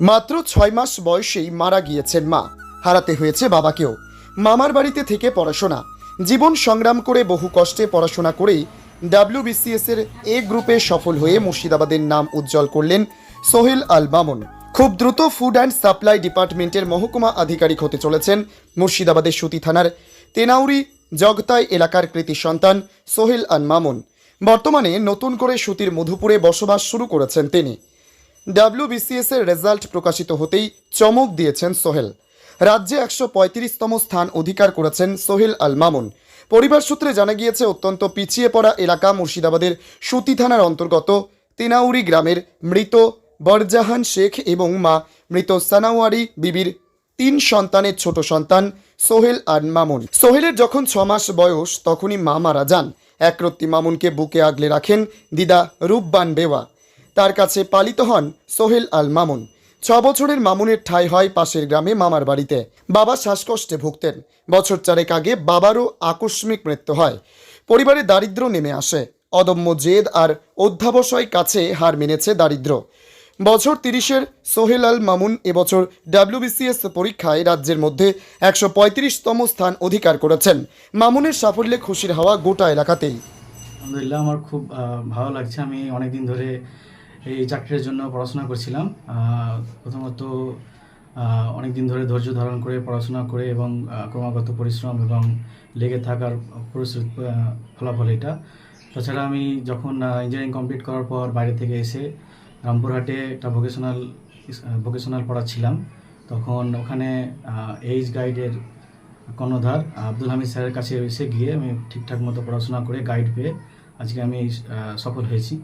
মাত্র ছয় মাস বয়সেই মারা গিয়েছেন মা। হারাতে হয়েছে বাবাকেও। মামার বাড়িতে থেকে পড়াশোনা। জীবন সংগ্রাম করে বহু কষ্টে পড়াশোনা করেই ডাব্লিউবিসিএস এর এ গ্রুপে সফল হয়ে মুর্শিদাবাদের নাম উজ্জ্বল করলেন সোহেল আল মামুন। খুব দ্রুত ফুড অ্যান্ড সাপ্লাই ডিপার্টমেন্টের মহকুমা আধিকারিক হতে চলেছেন মুর্শিদাবাদের সুতি থানার তেনাউরি জগতাই এলাকার কৃতি সন্তান সোহেল আল মামুন। বর্তমানে নতুন করে সুতির মধুপুরে বসবাস শুরু করেছেন তিনি। ডাব্লিউবিসিএস এর রেজাল্ট প্রকাশিত হতেই চমক দিয়েছেন সোহেল। রাজ্যে একশো পঁয়ত্রিশতম স্থান অধিকার করেছেন সোহেল আল মামুন। পরিবার সূত্রে জানা গিয়েছে, অত্যন্ত পিছিয়ে পড়া এলাকা মুর্শিদাবাদের সুতি থানার অন্তর্গত তিনাউরি গ্রামের মৃত বরজাহান শেখ এবং মা মৃত সানাওয়ারি বিবির তিন সন্তানের ছোট সন্তান সোহেল আর মামুন। সোহেলের যখন ছ মাস বয়স, তখনই মা মারা যান। একরত্তি মামুনকে বুকে আগলে রাখেন দিদা রূপবান বেওয়া। তার কাছে পালিত হন সোহেল আল মামুন। ছ বছরের মামুনের ঠাঁই হয় পাশের গ্রামে মামার বাড়িতে। বাবা শ্বাসকষ্টে ভুগতেন। বছর চারেক আগে বাবারও আকস্মিক মৃত্যু হয়। পরিবারে দারিদ্র নেমে আসে। অদম্য জেদ আর অধ্যাবসায় কাছে হার মেনেছে দারিদ্র। বছর তিরিশের সোহেল আল মামুন এবছর ডাব্লিউবিসিএস পরীক্ষায় রাজ্যের মধ্যে একশো পঁয়ত্রিশতম স্থান অধিকার করেছেন। মামুনের সাফল্যে খুশির হাওয়া গোটা এলাকাতেই। আলহামদুলিল্লাহ, আমার খুব ভালো লাগছে। আমি অনেক দিন ধরে এই চাকরির জন্য পড়াশোনা করছিলাম। প্রথমত অনেক দিন ধরে ধৈর্য ধারণ করে পড়াশোনা করে এবং ক্রমাগত পরিশ্রম এবং লেগে থাকার ফলাফল এটা। তাছাড়া আমি যখন ইঞ্জিনিয়ারিং কমপ্লিট করার পর বাইরে থেকে এসে রামপুরহাটে একটা ভোকেশনাল ভোকেশনাল পড়াচ্ছিলাম। তখন ওখানে এইজ গাইডের কর্ণধার আব্দুল হামিদ স্যারের কাছে এসে গিয়ে আমি ঠিকঠাক মতো পড়াশোনা করে গাইড পেয়ে আজকে আমি সফল হয়েছি।